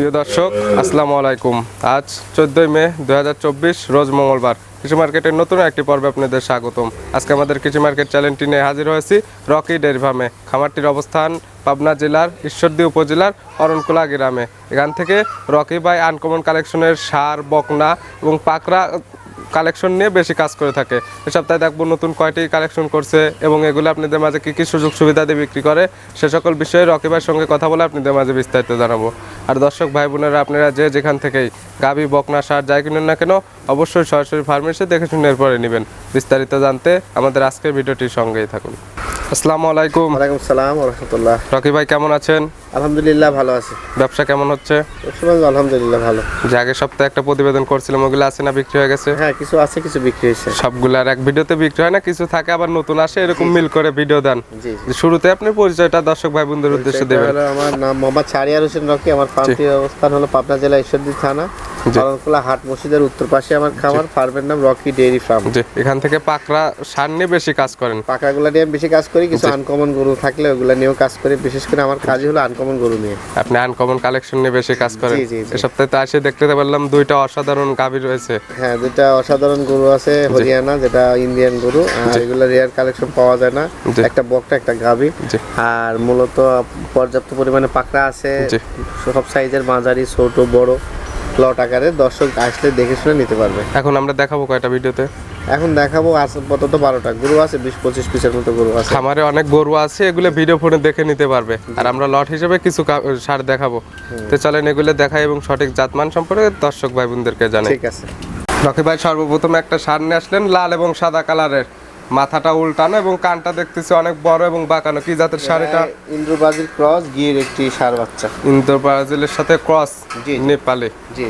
প্রিয় দর্শক, আসসালামু আলাইকুম। আজ চোদ্দোই মে দু হাজার চব্বিশ, রোজ মঙ্গলবার। কৃষি মার্কেটের নতুন একটি পর্বে আপনাদের স্বাগতম। আজকে আমাদের কৃষি মার্কেট চ্যানেলটি নিয়ে হাজির হয়েছি রকি ডেয়ারি ফার্মে খামারটির অবস্থান পাবনা জেলার ঈশ্বরদী উপজেলার অরণকুলা গ্রামে। এখান থেকে রকি বাই আনকমন কালেকশনের সার, বকনা এবং পাকড়া কালেকশন নিয়ে বেশি কাজ করে থাকে। এ সপ্তাহে দেখব নতুন কয়টি কালেকশন করছে এবং এগুলো আপনাদের মাঝে কী কী সুযোগ সুবিধা দিয়ে বিক্রি করে, সে সকল বিষয়ে রকিবার সঙ্গে কথা বলে আপনাদের মাঝে বিস্তারিত জানাব। আর দর্শক ভাই বোনেরা আপনারা যে যেখান থেকেই গাবি বকনা সার যাই কিনুন না কেন অবশ্যই সরাসরি ফার্মে এসে দেখে শুনে এরপরে নেবেন। বিস্তারিত জানতে আমাদের আজকের ভিডিওটির সঙ্গেই থাকুন। আসসালামু আলাইকুম। ওয়ালাইকুম সালাম রহমতুল্লাহ। রকি ভাই কেমন আছেন? আলহামদুলিল্লাহ ভালো আছে। ব্যবসা কেমন হচ্ছে? আলহামদুলিল্লাহ ভালো। যে আগের সপ্তাহে একটা প্রতিবেদন করছিলাম ওগুলো আছে না বিক্রি হয়ে গেছে? হ্যাঁ কিছু আছে কিছু বিক্রি হয়েছে। সবগুলো আর এক ভিডিওতে বিক্রি হয় না কিছু থাকে আবার নতুন আসে এরকম মিল করে ভিডিও দেন। শুরুতে আপনি পরিচয়টা দর্শক ভাই বোনদের উদ্দেশ্যে দেবেন। আমার নাম মোহাম্মদ শারিয়ার হোসেন রকি আমার অবস্থান হলো পাবনা জেলা ঈশ্বরদী থানা। হাট মসজিদের উত্তর পাশে আমার খামার ফার্মের নাম রকি ফার্ম। এখান থেকে পাকড়া সার নিয়ে বেশি কাজ করেন। পাকাগুলা নিয়ে বেশি কাজ করি কিছু আনকমন গরু থাকলে ওগুলা নিয়েও কাজ করি বিশেষ করে আমার কাজই হলো আনকমন গরু নিয়ে। আপনি আনকমন কালেকশন নিয়ে বেশি কাজ করেন। এ সপ্তাহে তো আসে দেখতে পারলাম দুইটা অসাধারণ গাভী রয়েছে। হ্যাঁ দুটা অসাধারণ গরু আছে হরিয়ানা যেটা ইন্ডিয়ান গরু আর এগুলো রেয়ার কালেকশন পাওয়া যায় না। একটা বকটা একটা গাভী। আর মূলত পর্যাপ্ত পরিমাণে পাকড়া আছে সব সাইজের মাঝারি ছোট বড়। লট আকারে দর্শক আসলে দেখে শুনে নিতে পারবে। এখন আমরা দেখাবো কয়টা ভিডিওতে। এখন দেখাবো আপাতত বারোটা। গরু আছে বিশ পঁচিশ পিসের মতো গরু আছে। খামারে অনেক গরু আছে এগুলো ভিডিও ফোনে দেখে নিতে পারবে। আর আমরা লট হিসেবে কিছু সার দেখাবো। তো চলেন এগুলো দেখাই এবং সঠিক জাতমান সম্পর্কে দর্শক ভাই বোনদেরকে জানাই। ঠিক আছে। রকি ভাই সর্বপ্রথম একটা সার নিয়ে আসলেন লাল এবং সাদা কালারের মাথাটা উল্টানো এবং কানটা দেখতেছি অনেক বড় এবং বাঁকানো। কি জাতের সার এটা ইন্দ্র ব্রাজিল ক্রস গিয়ের একটি সার বাচ্চা। ইন্দোর ব্রাজিলের সাথে ক্রস। নেপালে। জি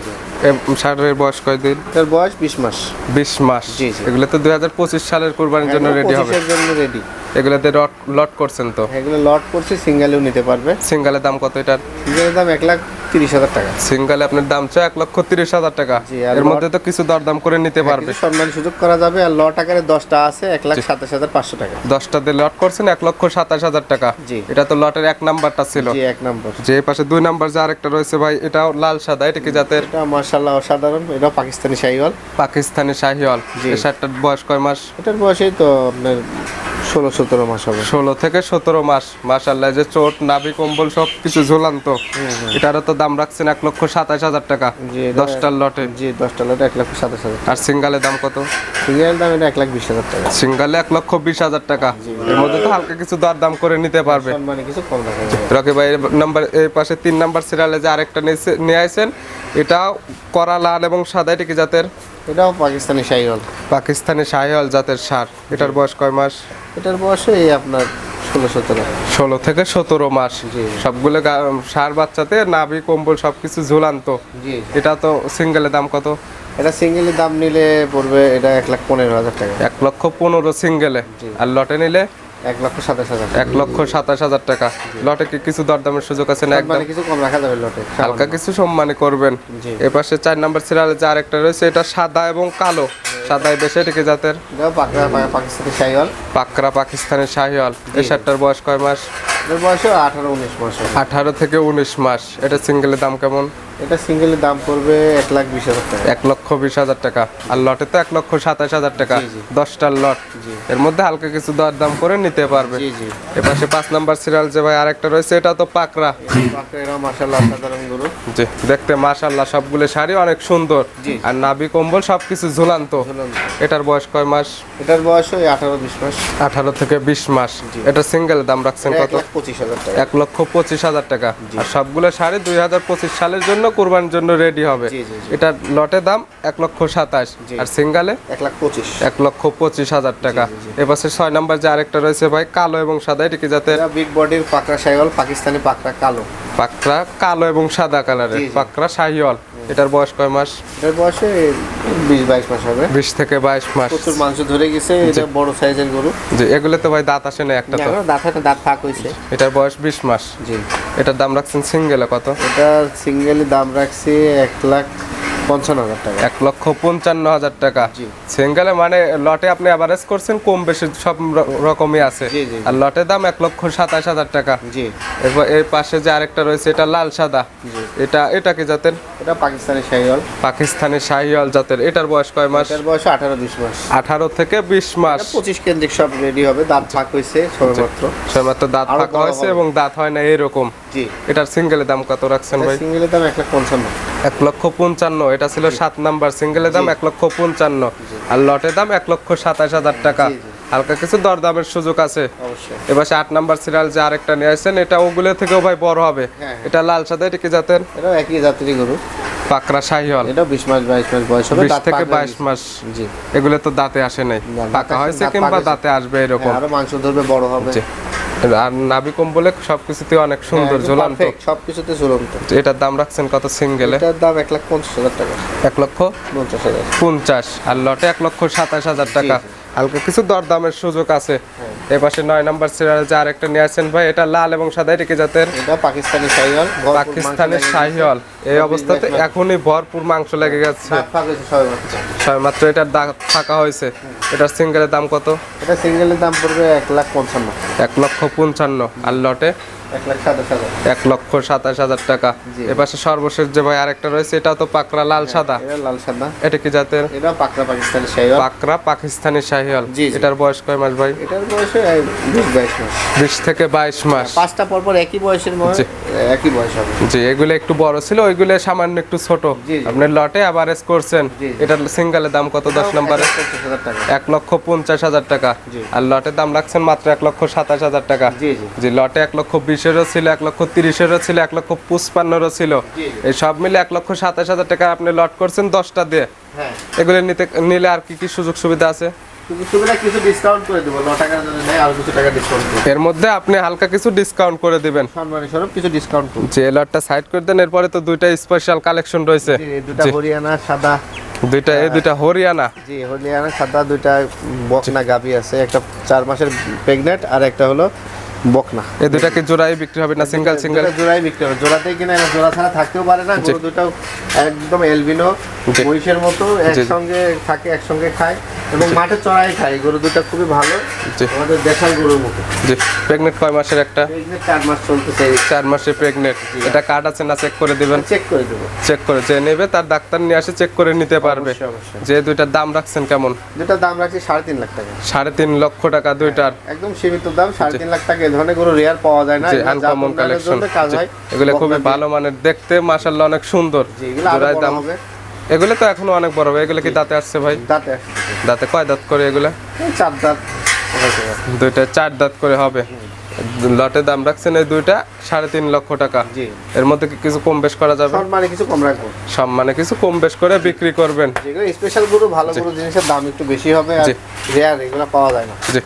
সারের বয়স কয়দিন? এটার বয়স বিশ মাস। বিশ মাস। জি। এগুলো তো দুই হাজার পঁচিশ সালের কোরবানির জন্য রেডি হবে। জন্য রেডি এগুলোতে লট লট করছেন তো? এগুলো লট করছে সিঙ্গেলেও নিতে পারবে। সিঙ্গালের দাম কত এটার? সিঙ্গেলের দাম এক লাখ তিরিশ হাজার টাকা। সিঙ্গালে আপনার দাম চাই এক লক্ষ তিরিশ হাজার টাকা। এর মধ্যে তো কিছু দরদাম করে নিতে পারবে। কিছু সম্মান সুযোগ করা যাবে আর লট আকারে দশটা আছে এক লাখ সাতাশ হাজার পাঁচশো টাকা। দশটা দিয়ে লট করছেন এক লক্ষ সাতাশ হাজার টাকা। জি। এটা তো লটের এক নাম্বারটা ছিল। এক নম্বর। যে পাশে দুই নাম্বার যে আরেকটা রয়েছে ভাই এটাও লাল সাদা এটা কি জাতের? এটা মার্শাল্লাহ অসাধারণ এটাও পাকিস্তানি শাহিওয়াল। পাকিস্তানি শাহিওয়াল। এই শার্টটার বয়স কয় মাস? এটার বয়সেই তো আপনার ষোলো সতেরো মাস হবে। ষোলো থেকে সতেরো মাস। মাসাল্লাহ যে চোট নাভি কম্বল সব কিছু ঝুলান্ত এটারও তো দাম রাখছেন এক লক্ষ সাতাশ হাজার টাকা। জি, এটা- দশটার লটে। জি দশটা লট এক লক্ষ সাতাশ হাজার আর সিঙ্গালের দাম কত? সিঙ্গেল দাম এটা এক লাখ বিশ হাজার টাকা। সিঙ্গালে এক লক্ষ বিশ হাজার টাকা। এর মধ্যে তো হালকা কিছু দর দাম করে নিতে পারবে। সম্মানে কিছু কম রকি ভাই নাম্বার এই পাশে তিন নাম্বার সিরিয়ালে যে আরেকটা নিয়ে আইছেন এটাও করা লাল এবং সাদা এটা কি জাতের? এটাও পাকিস্তানি শাহিওয়াল। পাকিস্তানি শাহিওয়াল জাতের সার। এটার বয়স কয় মাস? এটার বয়স এই আপনার ষোলো সতেরো। ষোলো থেকে সতেরো মাস। সবগুলো সার বাচ্চাতে নাভি কম্বল সবকিছু ঝুলান্ত। জি। এটা তো সিঙ্গেলের দাম কত? এটা সিঙ্গেলের দাম নিলে পড়বে এটা এক লাখ পনেরো হাজার টাকা। এক লক্ষ পনেরো সিঙ্গেলে আর লটে নিলে এক লক্ষ সাতাশ হাজার এক লক্ষ সাতাশ হাজার টাকা। লটে কি কিছু দরদামের সুযোগ আছে না একদম? মানে কিছু কম রাখা যাবে লটে হালকা কিছু সম্মানী করবেন। জি। এ পাশে চার নাম্বার সিরিয়ালে যে আরেকটা রয়েছে এটা সাদা এবং কালো। সাদায় বেশি এটা কি জাতের পাকিস্তানি শাহিওয়াল। পাকরা পাকিস্তানের শাহিওয়াল। এই শার্টটার বয়স কয় মাস? বয়সও আঠারো উনিশ মাস আঠারো থেকে উনিশ মাস। এটা সিঙ্গেলের দাম কেমন? এটা সিঙ্গেলের দাম পড়বে এক লাখ বিশ হাজার টাকা। এক লক্ষ বিশ হাজার টাকা। আর লটে তো এক লক্ষ সাতাশ হাজার টাকা। দশটার লট। এর মধ্যে হালকা কিছু দর দাম করে নিতে পারবে। এপাশে পাঁচ নাম্বার সিরিয়াল যে ভাই আরেকটা রয়েছে এটা তো পাকরা পাকা এরাও মার্শাল্লাহ সাধারণ গরু। জি দেখতে মাশাল্লাহ সবগুলো শাড়ি অনেক সুন্দর। আর নাভি কম্বল সবকিছু ঝুলান্ত। এটার বয়স কয় মাস? এটার বয়সও এই আঠারো বিশ মাস। আঠারো থেকে বিশ মাস। এটা সিঙ্গেল দাম রাখছেন কত? পঁচিশ হাজার টাকা। এক লক্ষ পঁচিশ হাজার টাকা। আর সবগুলো শাড়ি দুই হাজার পঁচিশ সালের জন্য কোরবানির জন্য রেডি হবে। এটা লটে দাম এক লক্ষ সাতাশ আর সিঙ্গালে এক লাখ পঁচিশ। এক লক্ষ পঁচিশ হাজার টাকা। এপাশে ছয় নাম্বার যে আরেকটা রয়েছে ভাই কালো এবং সাদা এটা কি যাতে বিগ বডির পাকড়া শাহিওয়াল পাকিস্তানি পাকড়া কালো। পাকড়া কালো এবং সাদা কালারের পাকরা। পাকড়া শাহিওয়াল। এটার বয়স কয় মাস? এটার বয়সে বিশ বাইশ মাস হবে। বিশ থেকে বাইশ মাস। প্রচুর মাংস ধরে গেছে এটা বড় সাইজের গরু। জি এগুলো তো ভাই দাঁত আসে না একটা তো। না দাঁত একটা দাঁত ফাঁক হয়েছে এটার বয়স বিশ মাস। জি। এটার দাম রাখছেন সিঙ্গেলে কত? এটা সিঙ্গেলে দাম রাখছি এক লাখ পঞ্চান্ন হাজার টাকা। এক লক্ষ পঞ্চান্ন হাজার টাকা। জি। সিঙ্গেলে মানে লটে আপনি অ্যাভারেজ করছেন কম বেশি সব রকমই আছে। আর লটের দাম এক লক্ষ সাতাশ হাজার টাকা। জি। এরপর এর পাশে যে আরেকটা রয়েছে এটা লাল সাদা। এটা এটা কি জাতের? এটা পাকিস্তানি শাহিওয়াল। পাকিস্তানি শাহিওয়াল জাতের। এটার বয়স কয় মাস? এটার বয়স আঠারো বিশ মাস। আঠারো থেকে বিশ মাস। পঁচিশ কেন্দ্রিক সব রেডি হবে। দাঁত ফাঁক হয়েছে সবেমাত্র। সবেমাত্র দাঁত ফাঁকা হয়েছে এবং দাঁত হয় না এরকম। জি। এটার সিঙ্গেলের দাম কত রাখছেন ভাই? সিঙ্গেলের দাম এক লাখ পঞ্চান্ন। এক লক্ষ পঞ্চান্ন এটা ছিল সাত নাম্বার সিঙ্গেলের দাম এক লক্ষ পঞ্চান্ন। আর লটের দাম এক লক্ষ সাতাশ হাজার টাকা। হালকা কিছু দরদামের সুযোগ আছে। এবার আট নাম্বার সিরিয়াল যে আরেকটা নিয়ে আসছেন এটা ওগুলো থেকেও ভাই বড় হবে। হ্যাঁ। এটা লাল সাদা এটা কি জাতের? এটাও একই জাতিরই গরু। পাকড়া শাহিওয়াল। এটাও বিশ মাস বাইশ মাস বয়স হবে বিশ দাঁত থেকে পাকলে বাইশ মাস। জি। এগুলো তো দাঁতে আসে নাই। পাকা হয়েছে কিংবা দাঁতে আসবে এরকম? হ্যাঁ, আরও মাংস ধরবে বড় হবে। আর নাভি কম্বলে সবকিছুতে অনেক সুন্দর ঝোলান্ত। সব কিছুতে ঝুলন্ত। এটার দাম রাখছেন কত সিঙ্গেলে? এটার দাম এক লাখ পঞ্চাশ হাজার টাকা। এক লক্ষ পঞ্চাশ হাজার। পঞ্চাশ আর লটে এক লক্ষ সাতাশ হাজার টাকা। হালকা কিছু দরদামের সুযোগ আছে। হ্যাঁ। এ পাশে নয় নাম্বার সিরিয়াল যে আরেকটা নিয়ে আসছেন ভাই এটা লাল এবং সাদা এটা কি জাতের? এটা পাকিস্তানি ভরপুর পাকিস্তানের শাহিওয়াল। এই অবস্থাতে এখনই ভরপুর মাংস লেগে গেছে। সবে মাত্র। এটার দাগ ফাঁকা হয়েছে। এটার সিঙ্গেলের দাম কত? এটা সিঙ্গেলের দাম পড়বে এক লাখ পঞ্চান্ন। এক লক্ষ পঞ্চান্ন। আর লটে? এক লক্ষ সাতাশ হাজার টাকা। এপাশে সর্বশেষ যে ভাই আরেকটা রয়েছে এটাও তো লাল সাদা। লাল সাদা। এটা কি জাতের? এটা পাকিস্তানি শাহিওয়াল। পাকিস্তানি শাহিওয়াল। এটার বয়স কয় মাস ভাই? এটার বয়স বিশ বাইশ মাস। বিশ থেকে বাইশ মাস। পাঁচটা পর পর একই বয়সের একই বয়স হবে। জি এগুলো একটু বড় ছিল ওইগুলো সামান্য একটু ছোট। আপনি লটে অ্যাভারেজ করছেন। এটার সিঙ্গেলের দাম কত? দশ নম্বরে। এক লক্ষ পঞ্চাশ হাজার টাকা। আর লটের দাম রাখছেন মাত্র এক লক্ষ সাতাশ হাজার টাকা। জি জি। জি লটে এক লক্ষ বিশেরও ছিল এক লক্ষ তিরিশেরও ছিল এক লক্ষ পঁচপান্নরও ছিল। এই সব মিলে এক লক্ষ সাতাশ হাজার টাকা আপনি লট করছেন দশটা দিয়ে। হ্যাঁ। এগুলো নিতে নিলে আর কি কি সুযোগ সুবিধা আছে? কিছু ডিসকাউন্ট করে দেবো ন টাকার জন্য নেই আর কিছু টাকা ডিসকাউন্ট এর মধ্যে আপনি হালকা কিছু ডিসকাউন্ট করে দিবেন। সম্মানী স্বরূপ কিছু ডিসকাউন্ট করব যে লটটা সাইড করে দেন এরপরে তো দুইটা স্পেশাল কালেকশন রয়েছে। হরিয়ানা সাদা দুইটা এই দুইটা হরিয়ানা। জি হরিয়ানা সাদা দুইটা বকনা গাভি আছে। একটা চার মাসের প্রেগনেন্ট আর একটা হলো বকনা। এই দুইটা কি জোড়াই বিক্রি হবে না সিঙ্গেল সিঙ্গেল জোড়াই বিক্রি হবে। জোড়াতেই কিনা জোড়া ছাড়া থাকতেও পারে না গরু দুটো একদম এলবিনো। মহিষের মতো একসঙ্গে থাকে একসঙ্গে খায়। এবং মাঠে চড়াই গরু দুটো খুবই ভালো। আমাদের দেখার গরুর মতো। জি প্রেগনেন্ট কয় মাসের একটা? প্রেগনেন্ট চার মাস চলতেছে চার মাসে প্রেগনেন্ট এটা কার্ড আছে না চেক করে দিবেন? চেক করে দেবো। চেক করে যে নেবে তার ডাক্তার নিয়ে আসে চেক করে নিতে পারবে। যে দুইটার দাম রাখছেন কেমন? যেটা দাম রাখছি সাড়ে তিন লাখ টাকা। সাড়ে তিন লক্ষ টাকা দুইটার। একদম সীমিত দাম সাড়ে তিন লাখ টাকা এই ধরনের গরু রেয়ার পাওয়া যায় না। আনকমন কালেকশন এগুলো খুবই ভালো মানের দেখতে মাশাল্লাহ অনেক সুন্দর। দাম হবে। এগুলো তো এখনও অনেক বড় ভাই এগুলো কি দাঁতে আসছে ভাই? দাঁতে দাঁতে কয় দাঁত করে এগুলো? চার দাঁত। দুইটা চার দাঁত করে হবে। লটের দাম রাখছেন এই দুইটা সাড়ে তিন লক্ষ টাকা। এর মধ্যে কি কিছু কম বেশ করা যাবে? সম্মানে কিছু কম রাখব। সম্মানে কিছু কম বেশ করে বিক্রি করবেন। স্পেশাল গরু ভালো গরু জিনিসের দাম একটু বেশি হবে আর রেয়ার এগুলো পাওয়া যায় না। জি।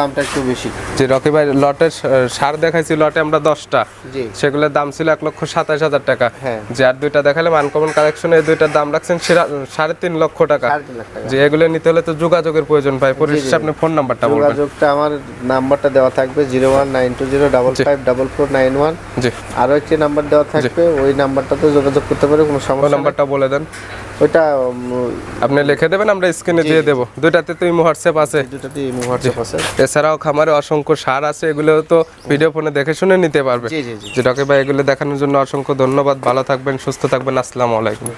দামটা একটু বেশি। যে রকি ভাই লটের সার দেখাইছি লটে আমরা দশটা। জি। সেগুলোর দাম ছিল এক লক্ষ সাতাশ হাজার টাকা। হ্যাঁ। যে আর দুইটা দেখালাম আনকমন কালেকশন এই দুইটার দাম রাখছেন সাড়ে তিন লক্ষ টাকা। যে এগুলো নিতে হলে তো যোগাযোগের প্রয়োজন ভাই পরিশেষে আপনি ফোন নাম্বারটা বলবেন। যোগাযোগটা আমার নাম্বারটা দেওয়া থাকবে zero one nine two zero double five double four nine one. আরও একটি নাম্বার দেওয়া থাকবে ওই নাম্বারটাতে যোগাযোগ করতে পারে কোনো সমস্যা নাম্বারটা বলে দেন। ওইটা আপনি লিখে দেবেন আমরা স্ক্রিনে দিয়ে দেবো। দুইটাতে তো ইমো হোয়াটসঅ্যাপ আছে। দুটাতেই হোয়াটসঅ্যাপ আছে। এছাড়াও খামারে অসংখ্য সার আছে এগুলো তো ভিডিও ফোনে দেখে শুনে নিতে পারবে। জি জি জি। যে রকি ভাই এগুলো দেখানোর জন্য অসংখ্য ধন্যবাদ। ভালো থাকবেন সুস্থ থাকবেন। আসসালামু আলাইকুম।